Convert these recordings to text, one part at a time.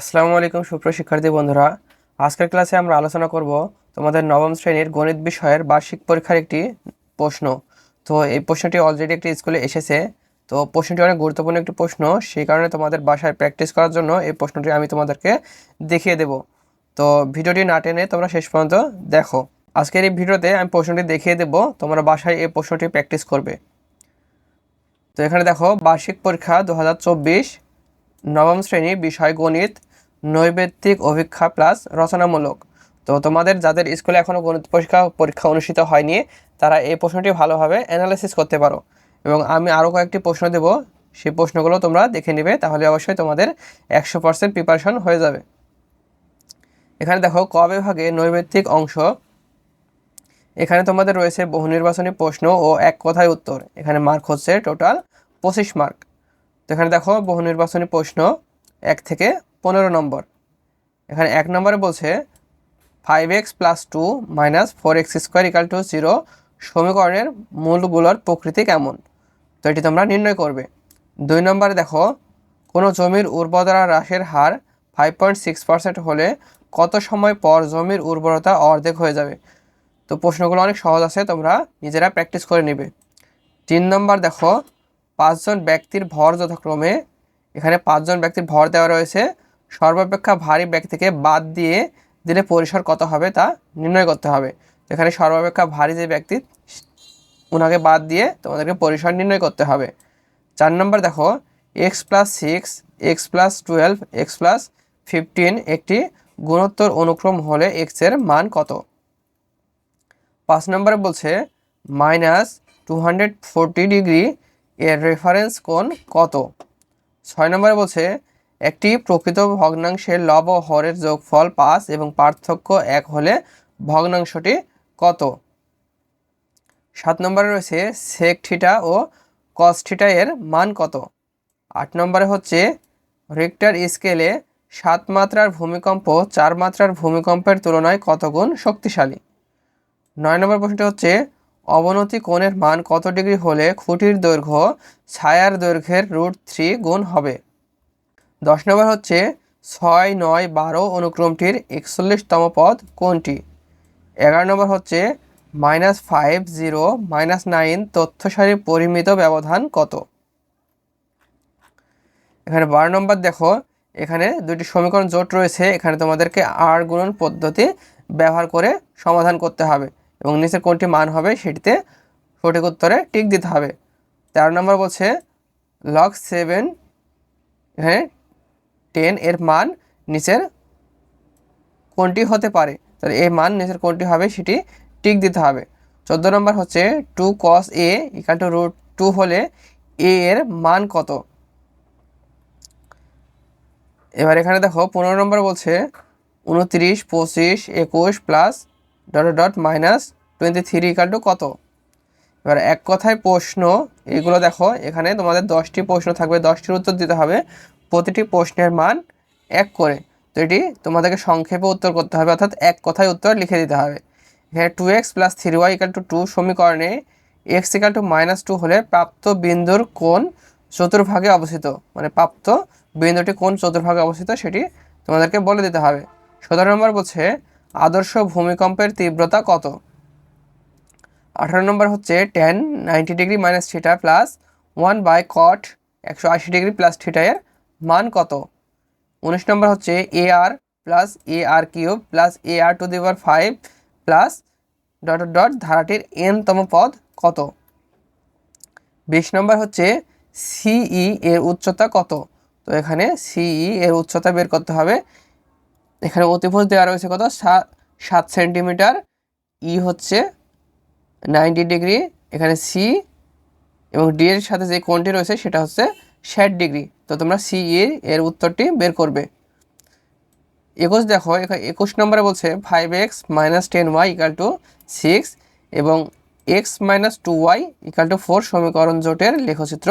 আসসালামু আলাইকুম সুপ্রিয় শিক্ষার্থী বন্ধুরা, আজকের ক্লাসে আমরা আলোচনা করব তোমাদের নবম শ্রেণির গণিত বিষয়ের বার্ষিক পরীক্ষার একটি প্রশ্ন। তো এই প্রশ্নটি অলরেডি একটি স্কুলে এসেছে। তো প্রশ্নটি অনেক গুরুত্বপূর্ণ একটি প্রশ্ন, সেই কারণে তোমাদের বাসায় প্র্যাকটিস করার জন্য এই প্রশ্নটি আমি তোমাদেরকে দেখিয়ে দেব। তো ভিডিওটি না টেনে তোমরা শেষ পর্যন্ত দেখো। আজকের এই ভিডিওতে আমি প্রশ্নটি দেখিয়ে দেব, তোমরা বাসায় এই প্রশ্নটি প্র্যাকটিস করবে। তো এখানে দেখো, বার্ষিক পরীক্ষা দু হাজার চব্বিশ, নবম শ্রেণি বিষয় গণিত নৈবেত্তিক অভিক্ষা প্লাস রচনামূলক। তো তোমাদের যাদের স্কুলে এখনও গণিত পরীক্ষা পরীক্ষা অনুষ্ঠিত হয়নি, তারা এই প্রশ্নটি ভালোভাবে অ্যানালাইসিস করতে পারো। এবং আমি আরও কয়েকটি প্রশ্ন দেব। সেই প্রশ্নগুলো তোমরা দেখে নেবে, তাহলে অবশ্যই তোমাদের একশো পার্সেন্ট প্রিপারেশন হয়ে যাবে। এখানে দেখো, ক বিভাগে নৈবেত্তিক অংশ। এখানে তোমাদের রয়েছে বহু নির্বাচনী প্রশ্ন ও এক কথায় উত্তর। এখানে মার্ক হচ্ছে টোটাল পঁচিশ মার্ক তো এখানে দেখো, বহু নির্বাচনী প্রশ্ন, এক থেকে পনেরো নম্বর। এখানে এক নম্বরে বলছে five x plus two minus four x square equal two zero সমীকরণের মূলগুলোর প্রকৃতি কেমন? তো এটি তোমরা নির্ণয় করবে। দুই নম্বরে দেখো, কোনো জমির উর্বরতা হ্রাসের হার ফাইভ পয়েন্ট সিক্স পার্সেন্ট হলে কত সময় পর জমির উর্বরতা অর্ধেক হয়ে যাবে? তো প্রশ্নগুলো অনেক সহজ আছে, তোমরা নিজেরা প্র্যাকটিস করে নেবে। তিন নম্বর দেখো, পাঁচজন ব্যক্তির ভর যথাক্রমে, এখানে পাঁচজন ব্যক্তির ভর দেওয়া রয়েছে সর্বাপেক্ষা ভারী ব্যক্তিকে বাদ দিয়ে দিলে পরিসর কত হবে তা নির্ণয় করতে হবে। এখানে সর্বাপেক্ষা ভারী যে ব্যক্তি ওনাকে বাদ দিয়ে তোমাদেরকে পরিসর নির্ণয় করতে হবে। চার নম্বর দেখো x plus six x plus twelve x plus fifteen একটি গুণোত্তর অনুক্রম হলে এক্সের মান কত? পাঁচ নম্বরে বলছে minus two hundred forty degree এর রেফারেন্স কোণ কত? ছয় নম্বরে বলছে একটি প্রকৃত ভগ্নাংশের লব ও হরের যোগফল পাঁচ এবং পার্থক্য এক হলে ভগ্নাংশটি কত? সাত নম্বরে রয়েছে সেক ও কস এর মান কত? আট নম্বরে হচ্ছে রিক্টার স্কেলে সাত মাত্রার ভূমিকম্প চার মাত্রার ভূমিকম্পের তুলনায় কত গুণ শক্তিশালী? নয় নম্বর প্রশ্নটি হচ্ছে, অবনতি কোণের মান কত ডিগ্রি হলে খুঁটির দৈর্ঘ্য ছায়ার দৈর্ঘ্যের রুট থ্রি গুণ হবে? দশ নম্বর হচ্ছে ছয় নয় বারো অনুক্রমটির একচল্লিশতম পদ কোনটি? এগারো নম্বর হচ্ছে minus five zero minus nine তথ্য সারির পরিমিত ব্যবধান কত? এখানে বারো নম্বর দেখো, এখানে দুটি সমীকরণ জোট রয়েছে, এখানে তোমাদেরকে আর গুণন পদ্ধতি ব্যবহার করে সমাধান করতে হবে এবং নিচের কোনটি মান হবে সেটিতে সঠিক উত্তরে টিক দিতে হবে। তেরো নম্বর বলছে লগ সেভেন এখানে টেন এর মান নিচের কোনটি হতে পারে? তাহলে এই মান নিচের কোনটি হবে? সেটি টিক দিতে হবে। চোদ্দ নম্বর হচ্ছে two cos A equal two root two হলে এ এর মান কত? এবার এখানে দেখো, পনেরো নম্বর বলছে উনত্রিশ, পঁচিশ, একুশ plus dot dot minus twenty three equal two কত? এবার এক কথায় প্রশ্ন, এগুলো দেখো, এখানে তোমাদের দশটি প্রশ্ন থাকবে। দশটির উত্তর দিতে হবে। প্রতিটি প্রশ্নের মান এক করে। তো এটি তোমাদেরকে সংক্ষেপে উত্তর করতে হবে, অর্থাৎ এক কথায় উত্তর লিখে দিতে হবে। এখানে two x plus three y equal two two সমীকরণে x equal two minus two হলে প্রাপ্ত বিন্দুর কোন চতুর্ভাগে অবস্থিত। মানে প্রাপ্ত বিন্দুটি কোন চতুর্ভাগে অবস্থিত সেটি তোমাদেরকে বলে দিতে হবে। সতেরো নম্বর বলছে, আদর্শ ভূমিকম্পের তীব্রতা কত? আঠারো নম্বর হচ্ছে tan ninety degree minus theta plus one by cot একশো আশি ডিগ্রি প্লাস থিটা এর মান কত? উনিশ নম্বর হচ্ছে a r plus a r cube plus a r two the power five plus dot dot ধারাটির এনতম পদ কত? বিশ নম্বর হচ্ছে সিই এর উচ্চতা কত? তো এখানে সিই এর উচ্চতা বের করতে হবে। এখানে অতিভুজ দেওয়া রয়েছে কত? সাত সেন্টিমিটার। ই হচ্ছে নাইনটি ডিগ্রি। এখানে সি এবং ডি এর সাথে যে কোণটি রয়েছে সেটা হচ্ছে ষাট ডিগ্রি। তো তোমরা সি এর এর উত্তরটি বের করবে। একুশ দেখো একুশ নম্বরে বলছে five x minus ten y equal two six এবং x minus two y equal two four সমীকরণ জোটের লেখচিত্র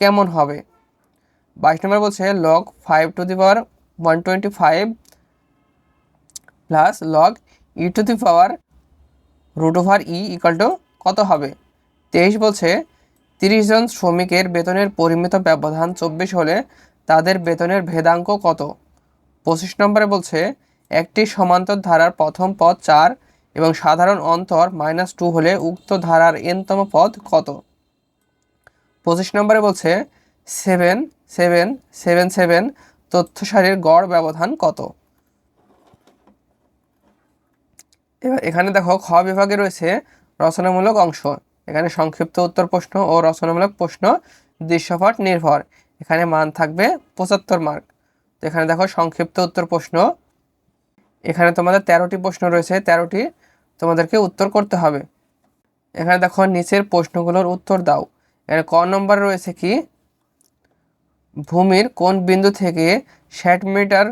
কেমন হবে? বাইশ নম্বর বলছে log five two the power one twenty five plus log e two the power root over e equal two কত হবে? তেইশ বলছে তিরিশ জন শ্রমিকের বেতনের পরিমিত ব্যবধান চব্বিশ হলে তাদের বেতনের ভেদাঙ্ক কত? পঁচিশ নম্বরে বলছে, একটি সমান্তর ধারার প্রথম পদ চার এবং সাধারণ অন্তর মাইনাস টু হলে উক্ত ধারার এনতম পদ কত? পঁচিশ নম্বরে বলছে, সেভেন সেভেন সেভেন সেভেন তথ্য সারির গড় ব্যবধান কত? এবার এখানে দেখো, খ বিভাগে রয়েছে রচনামূলক অংশ। এখানে সংক্ষিপ্ত উত্তর প্রশ্ন ও রচনামূলক প্রশ্ন দৃশ্যপট নির্ভর। এখানে মান থাকবে পঁচাত্তর মার্ক তো এখানে দেখো সংক্ষিপ্ত উত্তর প্রশ্ন। এখানে তোমাদের তেরোটি প্রশ্ন রয়েছে, তেরোটি তোমাদেরকে উত্তর করতে হবে। এখানে দেখো নিচের প্রশ্নগুলোর উত্তর দাও। এখানে ক নম্বর রয়েছে কি? ভূমির কোন বিন্দু থেকে ষাট মিটার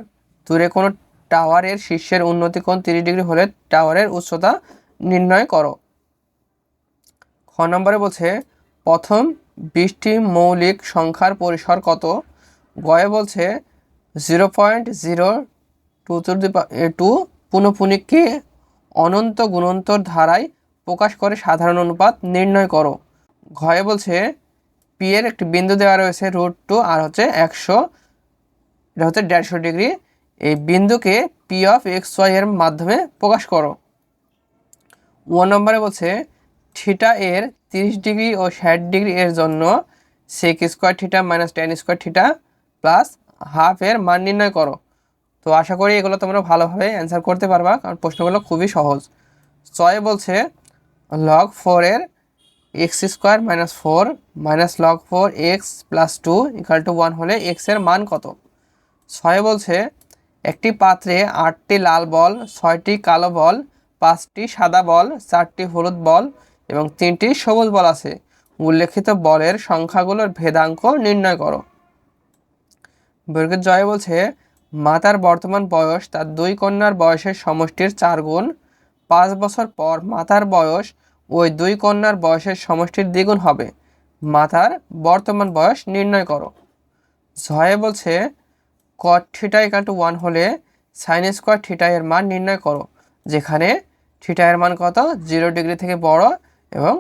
দূরে কোনো টাওয়ারের শীর্ষের উন্নতি কোণ তিরিশ ডিগ্রি হলে টাওয়ারের উচ্চতা নির্ণয় করো। খ নম্বরে বলছে, প্রথম বিশটি মৌলিক সংখ্যার পরিসর কত? গয়ে বলছে, zero point zero two two পুনঃপুনিককে অনন্ত গুণন্তর ধারায় প্রকাশ করে সাধারণ অনুপাত নির্ণয় করো। ঘয়ে বলছে, পি এর একটি বিন্দু দেওয়া রয়েছে রুট টু, আর হচ্ছে একশো, এটা হচ্ছে দেড়শো ডিগ্রি। এই বিন্দুকে পি অফ এক্স ওয়াই এর মাধ্যমে প্রকাশ করো। ওয়ান নম্বরে বলছে থিটা এর তিরিশ ডিগ্রি ও ষাট ডিগ্রি এর জন্য sec square theta minus tan square theta plus half এর মান নির্ণয় করো। তো আশা করি এগুলো তোমরা ভালোভাবে অ্যান্সার করতে পারবা, কারণ প্রশ্নগুলো খুবই সহজ। ছয় বলছে লগ ফোর এর x square minus four minus log four x plus two equal two one হলে এক্সের মান কত? ছয় বলছে, একটি পাত্রে আটটি লাল বল, ছয়টি কালো বল, পাঁচটি সাদা বল, চারটি হলুদ বল এবং তিনটি সবুজ বল আছে। উল্লেখিত বলের সংখ্যাগুলোর ভেদাঙ্ক নির্ণয় করো। বর্গের জয় বলছে, মাতার বর্তমান বয়স তার দুই কন্যার বয়সের সমষ্টির চার গুণ। পাঁচ বছর পর মাতার বয়স ওই দুই কন্যার বয়সের সমষ্টির দ্বিগুণ হবে। মাতার বর্তমান বয়স নির্ণয় করো। ঝয়ে বলছে cot theta equal two one হলে সাইন স্কোয়ার এর মান নির্ণয় করো, যেখানে এর মান কত? জিরো ডিগ্রি থেকে বড় এবং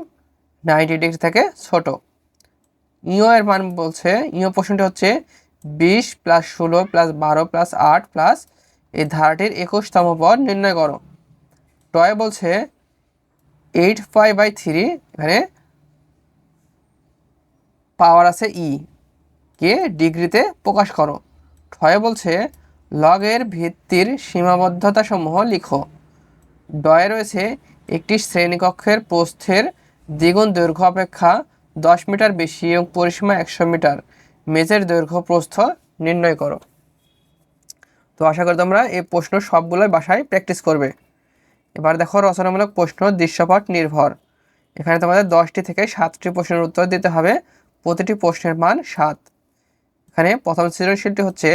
নাইনটি ডিগ্রি থেকে ছোট। ইও এর মান বলছে, ইও প্রশ্নটি হচ্ছে বিশ প্লাস ষোলো প্লাস বারো প্লাস আট প্লাস এই ধারাটির একুশতম পদ নির্ণয় করো। টয় বলছে এইট ফাইভ বাই থ্রি এখানে পাওয়ার আছে ই কে ডিগ্রিতে প্রকাশ করো। ঠয়ে বলছে লগের ভিত্তির সীমাবদ্ধতাসমূহ লিখো। ডয়ে রয়েছে একটি শ্রেণীকক্ষের প্রস্থের দ্বিগুণ দৈর্ঘ্য অপেক্ষা দশ মিটার বেশি এবং পরিসীমা একশো মিটার। মেজের দৈর্ঘ্য প্রস্থ নির্ণয় করো। তো আশা করি তোমরা এই প্রশ্ন সবগুলোই বাসায় প্র্যাকটিস করবে। এবার দেখো রচনামূলক প্রশ্ন, দৃশ্যপট নির্ভর। এখানে তোমাদের দশটি থেকে সাতটি প্রশ্নের উত্তর দিতে হবে। প্রতিটি প্রশ্নের মান সাত। এখানে প্রথম সৃজনশীলটি হচ্ছে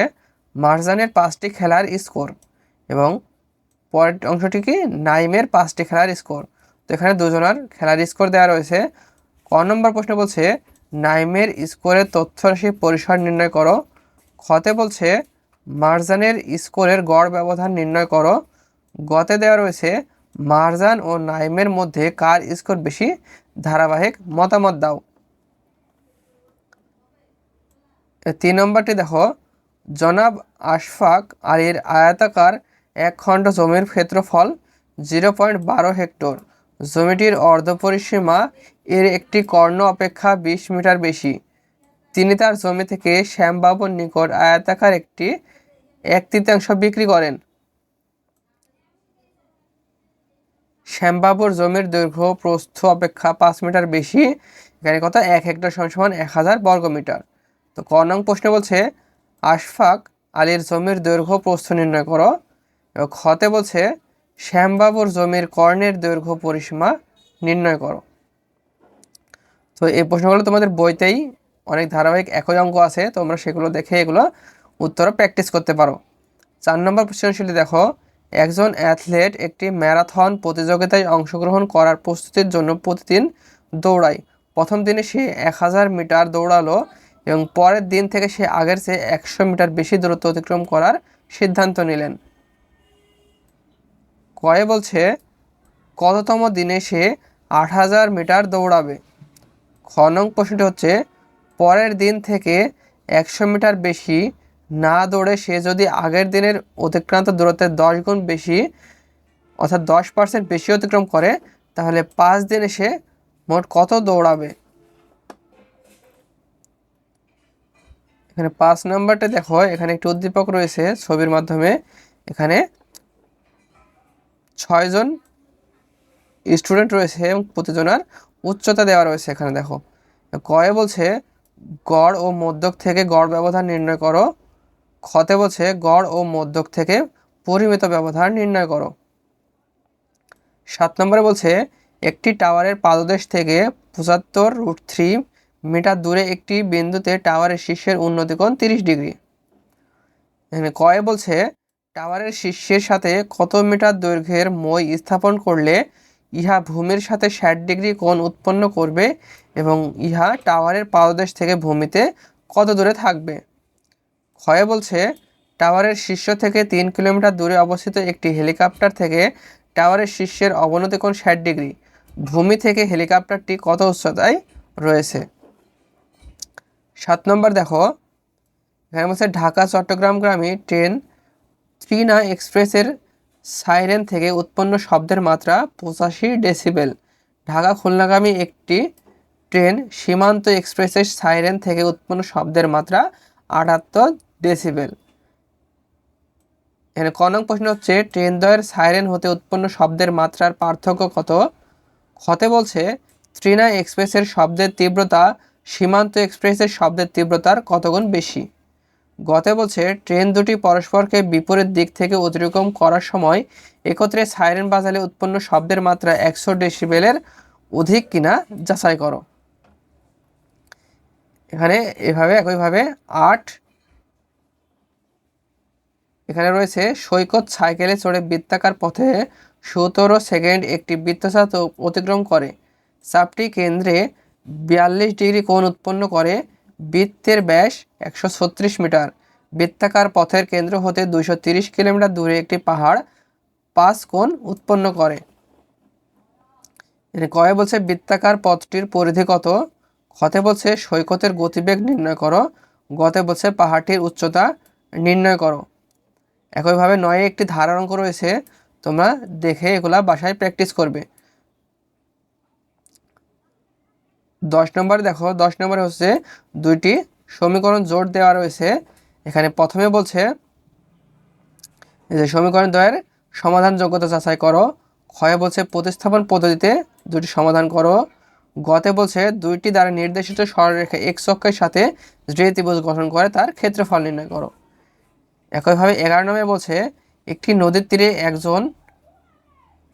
মারজানের পাঁচটি খেলার স্কোর এবং পরের অংশটি কি? নাইমের পাঁচটি খেলার স্কোর। তো এখানে দুজনের খেলার স্কোর দেওয়া রয়েছে। ক নম্বর প্রশ্ন বলছে, নাইমের স্কোরের তথ্যরাশি পরিসর নির্ণয় করো। খতে বলছে, মারজানের স্কোরের গড় ব্যবধান নির্ণয় করো। গতে দেওয়া রয়েছে, মারজান ও নাইমের মধ্যে কার স্কোর বেশি? ধারাবাহিক মতামত দাও। তিন নম্বরটি দেখো, জনাব আশফাক আলীর আয়তাকার এক খণ্ড জমির ক্ষেত্রফল জিরো পয়েন্ট বারো হেক্টর। জমিটির অর্ধপরিসীমা এর একটি কর্ণ অপেক্ষা বিশ মিটার বেশি। তিনি তার জমি থেকে শ্যামবাবুর নিকট আয়তাকার একটি এক তৃতীয়াংশ বিক্রি করেন। শ্যামবাবুর জমির দৈর্ঘ্য প্রস্থ অপেক্ষা পাঁচ মিটার বেশি, এখানে কত এক হেক্টর সমান এক হাজার বর্গ মিটার। তো ক নং প্রশ্ন বলছে, আশফাক আলীর জমির দৈর্ঘ্য প্রস্থ নির্ণয় করো। এবং খতে বলছে, শ্যামবাবুর জমির কর্ণের দৈর্ঘ্য পরিসীমা নির্ণয় করো। তো এই প্রশ্নগুলো তোমাদের বইতেই অনেক ধারাবাহিক একই অঙ্ক আছে, তোমরা সেগুলো দেখে এগুলো উত্তর প্র্যাকটিস করতে পারো। চার নম্বর সৃজনশীলটি দেখো, একজন অ্যাথলেট একটি ম্যারাথন প্রতিযোগিতায় অংশগ্রহণ করার প্রস্তুতির জন্য প্রতিদিন দৌড়ায়। প্রথম দিনে সে এক হাজার মিটার দৌড়ালো এবং পরের দিন থেকে সে আগের চেয়ে একশো মিটার বেশি দূরত্ব অতিক্রম করার সিদ্ধান্ত নিলেন। কয়ে বলছে, কততম দিনে সে আট হাজার মিটার দৌড়াবে? খ নং প্রশ্নটি হচ্ছে, পরের দিন থেকে একশো মিটার বেশি না দৌড়ে সে যদি আগের দিনের অতিক্রান্ত দূরত্বের দশ গুণ বেশি, অর্থাৎ দশ পার্সেন্ট বেশি অতিক্রম করে, তাহলে পাঁচ দিনে সে মোট কত দৌড়াবে? এখানে পাঁচ নাম্বারটা দেখো, এখানে একটি উদ্দীপক রয়েছে ছবির মাধ্যমে। এখানে ছয়জন স্টুডেন্ট রয়েছে এবং প্রতিজনার উচ্চতা দেওয়া রয়েছে এখানে, দেখো। কয়ে বলছে, গড় ও মধ্যক থেকে গড় ব্যবধান নির্ণয় করো। খতে বলছে, গড় ও মধ্যক থেকে পরিমিত ব্যবধান নির্ণয় করো। সাত নম্বরে বলছে, একটি টাওয়ারের পাদদেশ থেকে পঁচাত্তর রুট থ্রি মিটার দূরে একটি বিন্দুতে টাওয়ারের শীর্ষের উন্নতিকোণ তিরিশ ডিগ্রি। এখানে কয়ে বলছে টাওয়ারের শীর্ষের সাথে কত মিটার দৈর্ঘ্যের মই স্থাপন করলে ইহা ভূমির সাথে ষাট ডিগ্রি কোণ উৎপন্ন করবে এবং ইহা টাওয়ারের পাদদেশ থেকে ভূমিতে কত দূরে থাকবে? ক্ষয়ে বলছে, টাওয়ারের শীর্ষ থেকে তিন কিলোমিটার দূরে অবস্থিত একটি হেলিকপ্টার থেকে টাওয়ারের শীর্ষের অবনতি কোণ ষাট ডিগ্রি। ভূমি থেকে হেলিকপ্টারটি কত উচ্চতায় রয়েছে? সাত নম্বর দেখো। এখানে বলছে ঢাকা চট্টগ্রাম গ্রামে ট্রেন ত্রিনা এক্সপ্রেসের সাইরেন থেকে উৎপন্ন শব্দের মাত্রা পঁচাশি ডেসিবেল। ঢাকা খুলনাগামী একটি ট্রেন সীমান্ত এক্সপ্রেসের সাইরেন থেকে উৎপন্ন শব্দের মাত্রা আটাত্তর ডেসিবেল। এখানে ক নং প্রশ্ন হচ্ছে, ট্রেন দ্বয়ের সাইরেন হতে উৎপন্ন শব্দের মাত্রার পার্থক্য কত? ক্ষতে বলছে, ত্রিনা এক্সপ্রেসের শব্দের তীব্রতা সীমান্ত এক্সপ্রেসের শব্দের তীব্রতার কতগুণ বেশি? গতে বলছে, ট্রেন দুটি পরস্পরকে বিপরীত দিক থেকে অতিক্রম করার সময় একত্রে সাইরেন বাজালে উৎপন্ন শব্দের মাত্রা একশো ডেসিবেলের অধিক কিনা যাচাই করো। এখানে এভাবে, একইভাবে আট, এখানে রয়েছে, সৈকত সাইকেলে চড়ে বৃত্তাকার পথে সতেরো সেকেন্ড একটি বৃত্তচাপ অতিক্রম করে। চাপটি কেন্দ্রে বিয়াল্লিশ ডিগ্রি কোণ উৎপন্ন করে বৃত্তের ব্যাস একশো ছত্রিশ মিটার। বৃত্তাকার পথের কেন্দ্র হতে দুইশো কিলোমিটার দূরে একটি পাহাড় পাঁচ কোণ উৎপন্ন করে। কয়ে বলছে, বৃত্তাকার পথটির পরিধি কত? ক্ষতে বলছে, সৈকতের গতিবেগ নির্ণয় করো। গতে বলছে, পাহাড়টির উচ্চতা নির্ণয় করো। একইভাবে নয়ে একটি ধারার অঙ্ক রয়েছে। তোমরা দেখে এগুলা বাসায় প্র্যাকটিস করবে। দশ নম্বরে দেখো, দশ নম্বরে হচ্ছে দুইটি সমীকরণ জোর দেওয়া রয়েছে। এখানে প্রথমে বলছে যে সমীকরণ দ্বয়ের সমাধান যোগ্যতা যাচাই করো। ক্ষয়ে বলছে প্রতিস্থাপন পদ্ধতিতে দুটি সমাধান করো। গতে বলছে দুইটি দ্বারা নির্দেশিত সরলরেখা এক্স অক্ষের সাথে যে ত্রিভুজ গঠন করে তার ক্ষেত্রফল নির্ণয় করো। একইভাবে এগারো নম্বরে বলছে, একটি নদীর তীরে একজন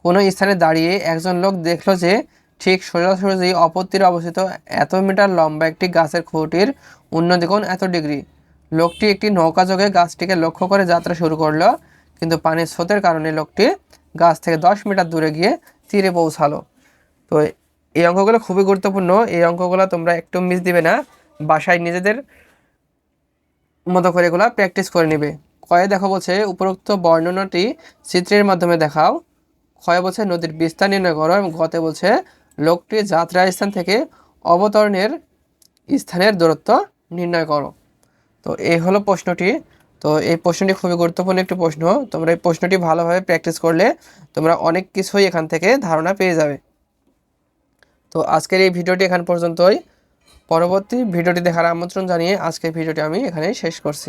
কোনো স্থানে দাঁড়িয়ে একজন লোক দেখল যে ঠিক সোজাসুজি অপর তীরে অবস্থিত, এত মিটার লম্বা একটি গাছের খুঁটির উন্নতিকোণ এত ডিগ্রি। লোকটি একটি নৌকা যোগে গাছটিকে লক্ষ্য করে যাত্রা শুরু করল, কিন্তু পানির স্রোতের কারণে লোকটি গাছ থেকে দশ মিটার দূরে গিয়ে তীরে পৌঁছালো। তো এই অঙ্কগুলো খুবই গুরুত্বপূর্ণ। এই অঙ্কগুলো তোমরা একটু মিস দিবে না। বাসায় নিজেদের মতো করে এগুলো প্র্যাকটিস করে নেবে। কয়ে দেখো বলছে, উপরোক্ত বর্ণনাটি চিত্রের মাধ্যমে দেখাও। ক্ষয় বলছে, নদীর বিস্তার নির্ণয় করো এবং গতে বলছে লোকটি যাত্রা স্থান থেকে অবতরণের স্থানের দূরত্ব নির্ণয় করো। তো এই হলো প্রশ্নটি। তো এই প্রশ্নটি খুবই গুরুত্বপূর্ণ একটি প্রশ্ন। তোমরা এই প্রশ্নটি ভালোভাবে প্র্যাকটিস করলে তোমরা অনেক কিছুই এখান থেকে ধারণা পেয়ে যাবে। তো আজকের এই ভিডিওটি এখান পর্যন্তই। পরবর্তী ভিডিওটি দেখার আমন্ত্রণ জানিয়ে আজকের ভিডিওটি আমি এখানেই শেষ করছি।